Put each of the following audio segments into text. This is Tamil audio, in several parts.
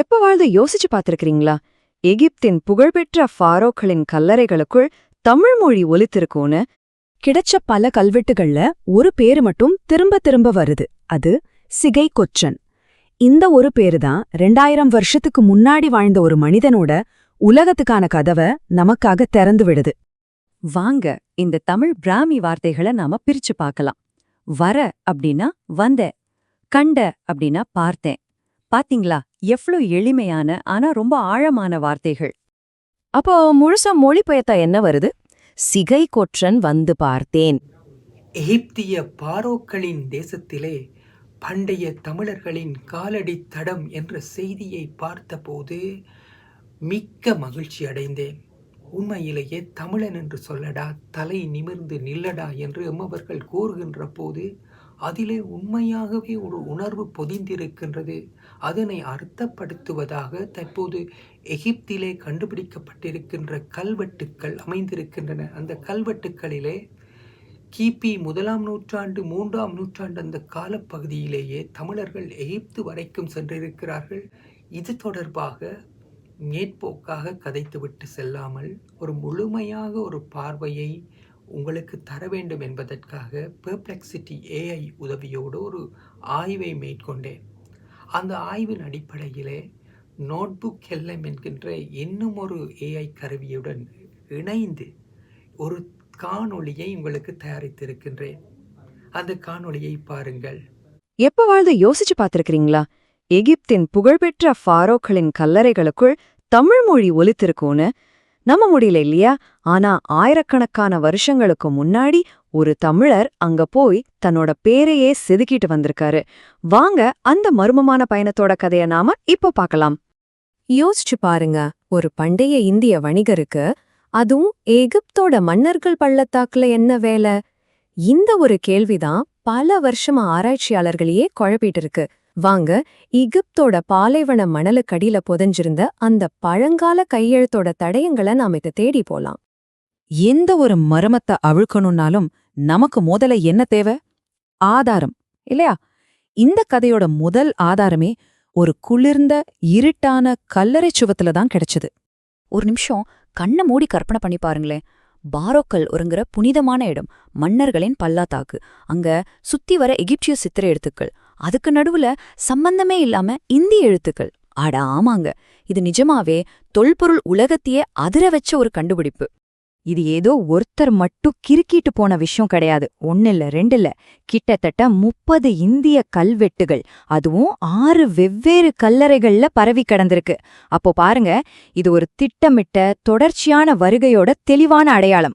எப்ப வாழ்ந்து யோசிச்சு பார்த்திருக்கிறீங்களா? எகிப்தின் புகழ்பெற்ற ஃபாரோக்களின் கல்லறைகளுக்குள் தமிழ் மொழி ஒலித்திருக்கும்னு கிடைச்ச பல கல்வெட்டுகள்ல ஒரு பேரு மட்டும் திரும்ப திரும்ப வருது. அது சிகை கொச்சன். இந்த ஒரு பேரு தான் ரெண்டாயிரம் வருஷத்துக்கு முன்னாடி வாழ்ந்த ஒரு மனிதனோட உலகத்துக்கான கதவை நமக்காக திறந்து விடுது. வாங்க இந்த தமிழ் பிராமி வார்த்தைகளை நாம பிரிச்சு பார்க்கலாம். வர அப்படின்னா வந்த கண்ட அப்படின்னா பார்த்தேன் பாத்தீங்களா? எவ்ளோ எளிமையான ஆனா ரொம்ப ஆழமான வார்த்தைகள். அப்போ முழுசா மொழிபெயர்த்தா என்ன வருது? சிகை கொற்றன் வந்து பார்த்தேன். எகிப்திய பாரோக்களின் தேசத்திலே பண்டைய தமிழர்களின் காலடி தடம் என்ற செய்தியை பார்த்தபோது மிக்க மகிழ்ச்சி அடைந்தேன். உண்மையிலேயே தமிழன் என்று சொல்லடா தலை நிமிர்ந்து நில்லடா என்று எம்மவர்கள் கூறுகின்ற போது அதிலே உண்மையாகவே ஒரு உணர்வு பொதிந்திருக்கின்றது. அதனை அர்த்தப்படுத்துவதாக தற்போது எகிப்திலே கண்டுபிடிக்கப்பட்டிருக்கின்ற கல்வெட்டுக்கள் அமைந்திருக்கின்றன. அந்த கல்வெட்டுக்களிலே கிபி முதலாம் நூற்றாண்டு மூன்றாம் நூற்றாண்டு அந்த காலப்பகுதியிலேயே தமிழர்கள் எகிப்து வரைக்கும் சென்றிருக்கிறார்கள். இது தொடர்பாக மேற்போக்காக கதைத்துவிட்டு செல்லாமல் ஒரு முழுமையாக ஒரு பார்வையை உங்களுக்கு தர வேண்டும் என்பதற்காக பெர்ப்ளெக்சிட்டி ஏஐ உதவியோடு ஒரு ஆய்வை மேற்கொண்டேன். அந்த ஆய்வின் அடிப்படையிலே நோட்புக் எல்எம் என்கின்ற இன்னும் ஒரு ஏஐ கருவியுடன் இணைந்து ஒரு காணொளியை உங்களுக்கு தயாரித்திருக்கின்றேன். அந்த காணொளியை பாருங்கள். எப்பவாவது யோசிச்சு பார்த்திருக்கிறீங்களா? எகிப்தின் புகழ்பெற்ற ஃபாரோக்களின் கல்லறைகளுக்குள் தமிழ் மொழி ஒலித்திருக்கும்னு நம்ம முடியல இல்லையா? ஆனா ஆயிரக்கணக்கான வருஷங்களுக்கு முன்னாடி ஒரு தமிழர் அங்க போய் தன்னோட பேரையே செதுக்கிட்டு வந்திருக்காரு. வாங்க அந்த மர்மமான பயணத்தோட கதைய நாம இப்போ பார்க்கலாம். யோசிச்சு பாருங்க ஒரு பண்டைய இந்திய வணிகருக்கு அதுவும் எகிப்தோட மன்னர்கள் பள்ளத்தாக்குல என்ன வேலை? இந்த ஒரு கேள்விதான் பல வருஷமா ஆராய்ச்சியாளர்களையே குழப்பிட்டு இருக்கு. வாங்க எகிப்தோட பாலைவன மணலுக்கடியில புதைஞ்சிருந்த அந்த பழங்கால கையெழுத்தோட தடயங்களை நாம இதை தேடி போலாம். எந்த ஒரு மர்மத்தை அவிழ்க்கணும்னாலும் நமக்கு முதல்ல என்ன தேவை? ஆதாரம் இல்லையா? இந்த கதையோட முதல் ஆதாரமே ஒரு குளிர்ந்த இருட்டான கல்லறை சுவத்துல தான் கிடைச்சது. ஒரு நிமிஷம் கண்ணை மூடி கற்பனை பண்ணி பாருங்களேன். பாரோக்கல் ஒருங்கிற புனிதமான இடம் மன்னர்களின் பல்லாத்தாக்கு அங்க சுத்தி வர எகிப்திய சித்திர எழுத்துக்கள். அதுக்கு நடுவுல சம்பந்தமே இல்லாம இந்திய எழுத்துக்கள். அட ஆமாங்க. இது நிஜமாவே தொல்பொருள் உலகத்தையே அதிர வச்ச ஒரு கண்டுபிடிப்பு. இது ஏதோ ஒருத்தர் மட்டும் கிறுக்கிட்டு போன விஷயம் கிடையாது. ஒன்னில்ல ரெண்டில்ல. கிட்டத்தட்ட முப்பது இந்திய கல்வெட்டுகள். அதுவும் ஆறு வெவ்வேறு கல்லறைகள்ல பரவி கிடந்திருக்கு. அப்போ பாருங்க இது ஒரு திட்டமிட்ட தொடர்ச்சியான வருகையோட தெளிவான அடையாளம்.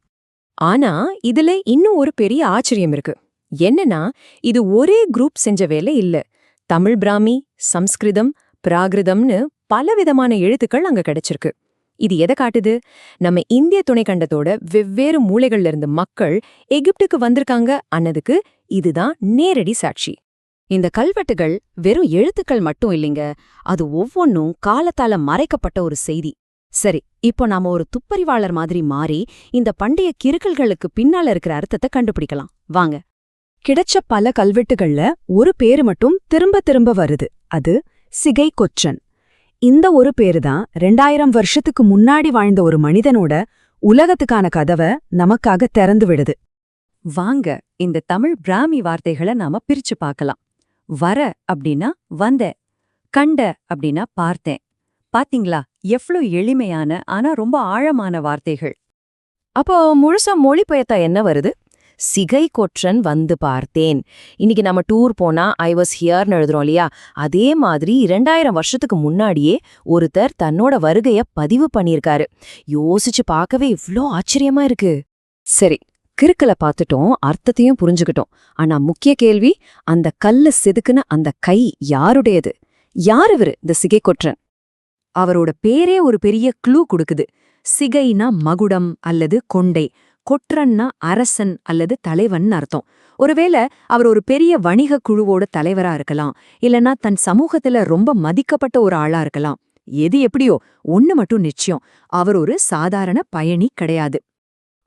ஆனா இதுல இன்னும் ஒரு பெரிய ஆச்சரியம் இருக்கு. என்னன்னா இது ஒரே குரூப் செஞ்ச வேலை இல்ல. தமிழ் பிராமி சம்ஸ்கிருதம் பிராகிருதம்னு பலவிதமான எழுத்துக்கள் அங்க கிடைச்சிருக்கு. இது எதை காட்டுது? நம்ம இந்திய துணைக்கண்டத்தோட வெவ்வேறு மூலைகள்ல இருந்து மக்கள் எகிப்துக்கு வந்திருக்காங்க அன்னதுக்கு இதுதான் நேரடி சாட்சி. இந்த கல்வெட்டுகள் வெறும் எழுத்துக்கள் மட்டும் இல்லைங்க அது ஒவ்வொன்னும் காலத்தால மறைக்கப்பட்ட ஒரு செய்தி. சரி இப்போ நாம ஒரு துப்பறிவாளர் மாதிரி மாறி இந்த பண்டைய கிறுக்கல்களுக்கு பின்னால இருக்கிற அர்த்தத்தை கண்டுபிடிக்கலாம். வாங்க. கிடைச்ச பல கல்வெட்டுகள்ல ஒரு பேரு மட்டும் திரும்ப திரும்ப வருது. அது சிகை கொச்சன். இந்த ஒரு பேரு தான் ரெண்டாயிரம் வருஷத்துக்கு முன்னாடி வாழ்ந்த ஒரு மனிதனோட உலகத்துக்கான கதவை நமக்காக திறந்து விடுது. வாங்க இந்த தமிழ் பிராமி வார்த்தைகளை நாம பிரிச்சு பார்க்கலாம். வர அப்படின்னா வந்த கண்ட அப்படின்னா பார்த்தேன். பாத்தீங்களா? எவ்ளோ எளிமையான ஆனா ரொம்ப ஆழமான வார்த்தைகள். அப்போ முழுசா மொழிபெயர்த்தா என்ன வருது? சிகை கொற்றன் வந்து பார்த்தேன். இன்னைக்கு நம்ம டூர் போனா ஐ வாஸ் ஹியர்னு எழுதுறோம் இல்லையா? அதே மாதிரி இரண்டாயிரம் வருஷத்துக்கு முன்னாடியே ஒருத்தர் தன்னோட வருகைய பதிவு பண்ணியிருக்காரு. யோசிச்சு பார்க்கவே இவ்ளோ ஆச்சரியமா இருக்கு. சரி கிறுக்கல பார்த்துட்டோம் அர்த்தத்தையும் புரிஞ்சுக்கிட்டோம். ஆனா முக்கிய கேள்வி அந்த கல்ல செதுக்குன அந்த கை யாருடையது? யார் இவரு இந்த சிகைக்கொற்றன் அவரோட பேரே ஒரு பெரிய க்ளூ கொடுக்குது. சிகைனா மகுடம் அல்லது கொண்டை. கொற்றன்னா அரசன் அல்லது தலைவன் அர்த்தம். ஒருவேளை அவர் ஒரு பெரிய வணிக குழுவோட தலைவரா இருக்கலாம் இல்லனா தன் சமூகத்துல ரொம்ப மதிக்கப்பட்ட ஒரு ஆளா இருக்கலாம். எது எப்படியோ ஒன்னு மட்டும் நிச்சயம் அவர் ஒரு சாதாரண பயணி கிடையாது.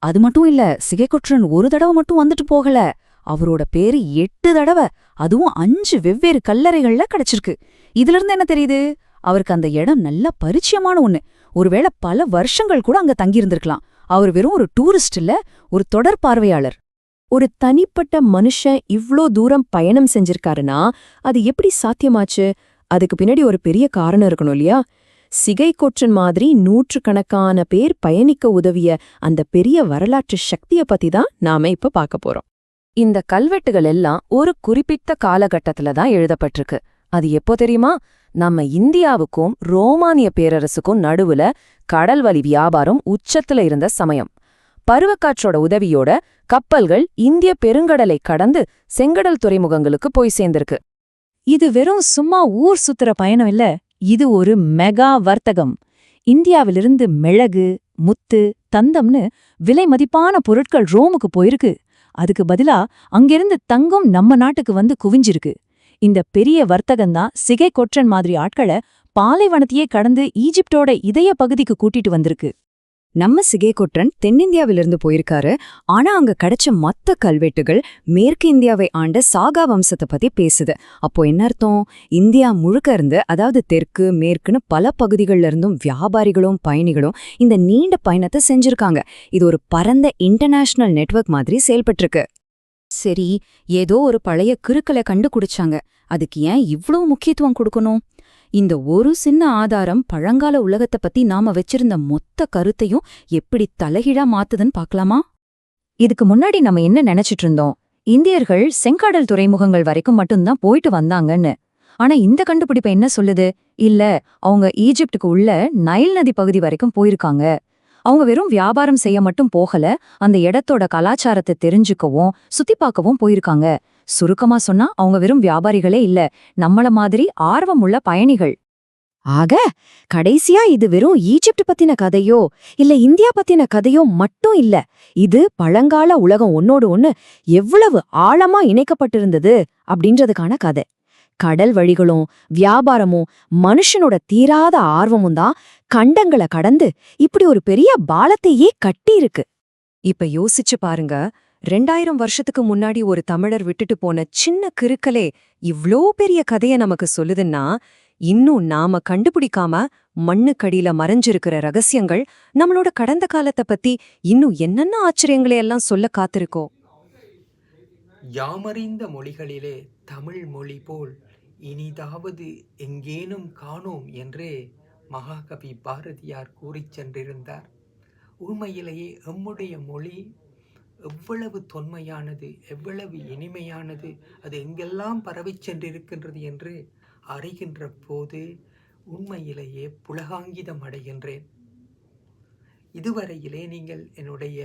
அது மட்டும் இல்ல சிகைக்கொற்றன் ஒரு தடவை மட்டும் வந்துட்டு போகல. அவரோட பேரு எட்டு தடவை அதுவும் அஞ்சு வெவ்வேறு கல்லறைகள்ல கிடைச்சிருக்கு. இதுல இருந்து என்ன தெரியுது? அவருக்கு அந்த இடம் நல்ல பரிச்சயமான ஒண்ணு. ஒருவேளை பல வருஷங்கள் கூட அங்க தங்கியிருந்திருக்கலாம். அவர் வெறும் ஒரு டூரிஸ்ட் இல்ல ஒரு தொடர் பார்வையாளர். ஒரு தனிப்பட்ட மனுஷன் இவ்ளோ தூரம் பயணம் செஞ்சிருக்காருன்னா அது எப்படி சாத்தியமாச்சு? அதுக்கு பின்னாடி ஒரு பெரிய காரணம் இருக்கணும் இல்லையா? சிகை கொற்றன் மாதிரி நூற்றுக்கணக்கான பேர் பயணிக்க உதவிய அந்த பெரிய வரலாற்று சக்திய பத்தி தான் நாம இப்ப பார்க்க போறோம். இந்த கல்வெட்டுகள் எல்லாம் ஒரு குறிப்பிட்ட காலகட்டத்துல தான் எழுதப்பட்டிருக்கு. அது எப்போ தெரியுமா? நம்ம இந்தியாவுக்கும் ரோமானிய பேரரசுக்கும் நடுவுல கடல்வழி வியாபாரம் உச்சத்துல இருந்த சமயம். பருவக்காற்றோட உதவியோட கப்பல்கள் இந்திய பெருங்கடலை கடந்து செங்கடல் துறைமுகங்களுக்கு போய் சேர்ந்திருக்கு. இது வெறும் சும்மா ஊர் சுத்துற பயணம் இல்ல இது ஒரு மெகா வர்த்தகம். இந்தியாவிலிருந்து மிளகு முத்து தந்தம்னு விலை மதிப்பான பொருட்கள் ரோமுக்கு போயிருக்கு. அதுக்கு பதிலா அங்கிருந்து தங்கம் நம்ம நாட்டுக்கு வந்து குவிஞ்சிருக்கு. இந்த பெரிய வர்த்தகம்தான் சிகை கொற்றன் மாதிரி ஆட்களை பாலைவனத்தையே கடந்து ஈஜிப்டோட இதய பகுதிக்கு கூட்டிட்டு வந்திருக்கு. நம்ம சிகை கொற்றன் தென்னிந்தியாவிலிருந்து போயிருக்காரு. ஆனா அங்க கிடைச்ச மத்த கல்வெட்டுகள் மேற்கு இந்தியாவை ஆண்ட சாகா வம்சத்தை பத்தி பேசுது. அப்போ என்ன அர்த்தம்? இந்தியா முழுக்க இருந்து அதாவது தெற்கு மேற்குன்னு பல பகுதிகள்ல இருந்தும் வியாபாரிகளும் பயணிகளும் இந்த நீண்ட பயணத்தை செஞ்சிருக்காங்க. இது ஒரு பரந்த இன்டர்நேஷனல் நெட்வொர்க் மாதிரி செயல்பட்டிருக்கு. சரி ஏதோ ஒரு பழைய கிறுக்கலை கண்டுபிடிச்சாங்க. அதுக்கு ஏன் இவ்ளோ முக்கியத்துவம் கொடுக்கணும்? இந்த ஒரு சின்ன ஆதாரம் பழங்கால உலகத்தை பத்தி நாம வச்சிருந்த மொத்த கருத்தையும் எப்படி தலைகீழா மாத்துதுன்னு பார்க்கலாமா இதுக்கு முன்னாடி நம்ம என்ன நினைச்சிட்டு இருந்தோம்? இந்தியர்கள் செங்காடல் துறைமுகங்கள் வரைக்கும் மட்டும்தான் போயிட்டு வந்தாங்கன்னு. ஆனா இந்த கண்டுபிடிப்பு என்ன சொல்லுது? இல்ல அவங்க ஈஜிப்டுக்கு உள்ள நைல் நதி பகுதி வரைக்கும் போயிருக்காங்க. அவங்க வெறும் வியாபாரம் செய்ய மட்டும் போகல அந்த இடத்தோட கலாச்சாரத்தை தெரிஞ்சுக்கவும் சுத்தி பார்க்கவும் போயிருக்காங்க. சுருக்கமா சொன்னா அவங்க வெறும் வியாபாரிகளே இல்ல நம்மள மாதிரி ஆர்வமுள்ள பயணிகள். ஆக கடைசியா இது வெறும் ஈஜிப்ட் பத்தின கதையோ இல்ல இந்தியா பத்தின கதையோ மட்டும் இல்ல இது பழங்கால உலகம் ஒன்னோடு ஒன்னு எவ்வளவு ஆழமா இணைக்கப்பட்டிருந்தது அப்படின்றதுக்கான கதை. கடல் வழிகளும் வியாபாரமும் மனுஷனோட தீராத ஆர்வமும் தான் கண்டங்களை கடந்து இப்படி ஒரு பெரிய பாலத்தையே கட்டியிருக்கு. இப்ப யோசிச்சு பாருங்க ரெண்டாயிரம் வருஷத்துக்கு முன்னாடி ஒரு தமிழர் விட்டுட்டு போன சின்ன கிறுக்கலே இவ்ளோ பெரிய கதைய நமக்கு சொல்லுதுன்னா இன்னும் நாம கண்டுபிடிக்காம மண்ணுக்கடியில மறைஞ்சிருக்கிற ரகசியங்கள் நம்மளோட கடந்த காலத்தை பத்தி இன்னும் என்னென்ன ஆச்சரியங்களை எல்லாம் சொல்ல காத்திருக்கோ யாமறிந்த மொழிகளிலே தமிழ் மொழி போல் இனிதாவது எங்கேனும் காணோம் என்றே மகாகவி பாரதியார் கூறிச் சென்றிருந்தார். உண்மையிலேயே எம்முடைய மொழி எவ்வளவு தொன்மையானது எவ்வளவு இனிமையானது அது எங்கெல்லாம் பரவிச் சென்றிருக்கின்றது என்று அறிகின்ற போது உண்மையிலேயே புலகாங்கிதம் அடைகின்றேன். இதுவரையிலே நீங்கள் என்னுடைய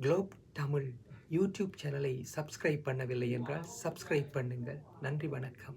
குளோப் தமிழ் யூடியூப் சேனலை சப்ஸ்கிரைப் பண்ணவில்லை என்றால் சப்ஸ்கிரைப் பண்ணுங்கள். நன்றி வணக்கம்.